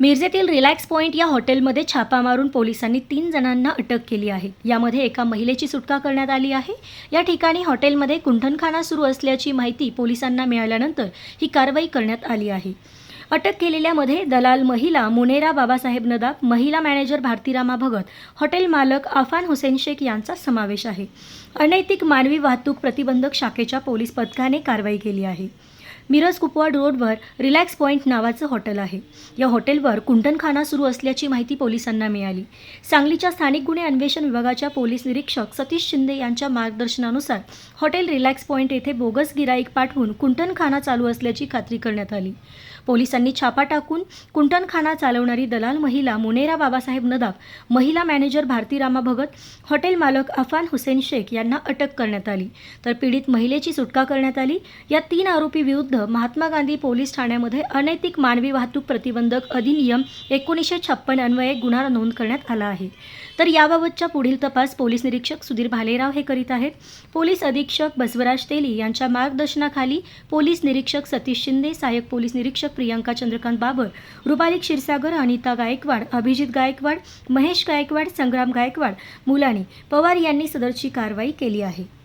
मिरजेतील relax point या हॉटेलमध्ये छापा मारून पोलिसांनी तीन जणांना अटक केली आहे. यामध्ये एका महिलेची सुटका करण्यात आली आहे. या ठिकाणी हॉटेलमध्ये कुंठणखाना सुरू असल्याची माहिती पोलिसांना मिळाल्यानंतर ही कारवाई करण्यात आली आहे. अटक केलेल्यामध्ये दलाल महिला मुनेरा बाबासाहेब नदाब महिला मॅनेजर भारतीरामा भगत हॉटेल मालक आफान हुसेन शेख यांचा समावेश आहे. अनैतिक मानवी वाहतूक प्रतिबंधक शाखेच्या पोलीस पथकाने कारवाई केली आहे. मिरज कुपवाड रोडवर रिलॅक्स पॉईंट नावाचं हॉटेल आहे. या हॉटेलवर कुंटणखाना सुरू असल्याची माहिती पोलिसांना मिळाली. सांगलीच्या स्थानिक गुन्हे अन्वेषण विभागाच्या पोलीस निरीक्षक सतीश शिंदे यांच्या मार्गदर्शनानुसार हॉटेल रिलॅक्स पॉईंट येथे बोगस गिराईक पाठवून कुंटणखाना चालू असल्याची खात्री करण्यात आली. पोलिसांनी छापा टाकून कुंटणखाना चालवणारी दलाल महिला मुनेरा बाबासाहेब नदाब महिला मॅनेजर भारती रामा भगत हॉटेल मालक अफान हुसेन शेख यांना अटक करण्यात आली. तर पीडित महिलेची सुटका करण्यात आली. या तीन आरोपी विरुद्ध महात्मा गांधी पोलीस ठाण्यामध्ये अनैतिक मानवी वाहतूक प्रतिबंधक अधिनियम एकोणीसशे छप्पन अन्वये गुन्हा नोंद करण्यात आला आहे. तर याबाबतच्या पुढील तपास पोलीस निरीक्षक सुधीर भालेराव हे करीत आहेत. पोलीस अधीक्षक बसवराज तेली यांच्या मार्गदर्शनाखाली पोलीस निरीक्षक सतीश शिंदे सहाय्यक पोलीस निरीक्षक प्रियंका चंद्रकांत बाबर रुपाली क्षीरसागर अनिता गायकवाड अभिजित गायकवाड महेश गायकवाड संग्राम गायकवाड मुलानी पवार यांनी सदरची कारवाई केली आहे.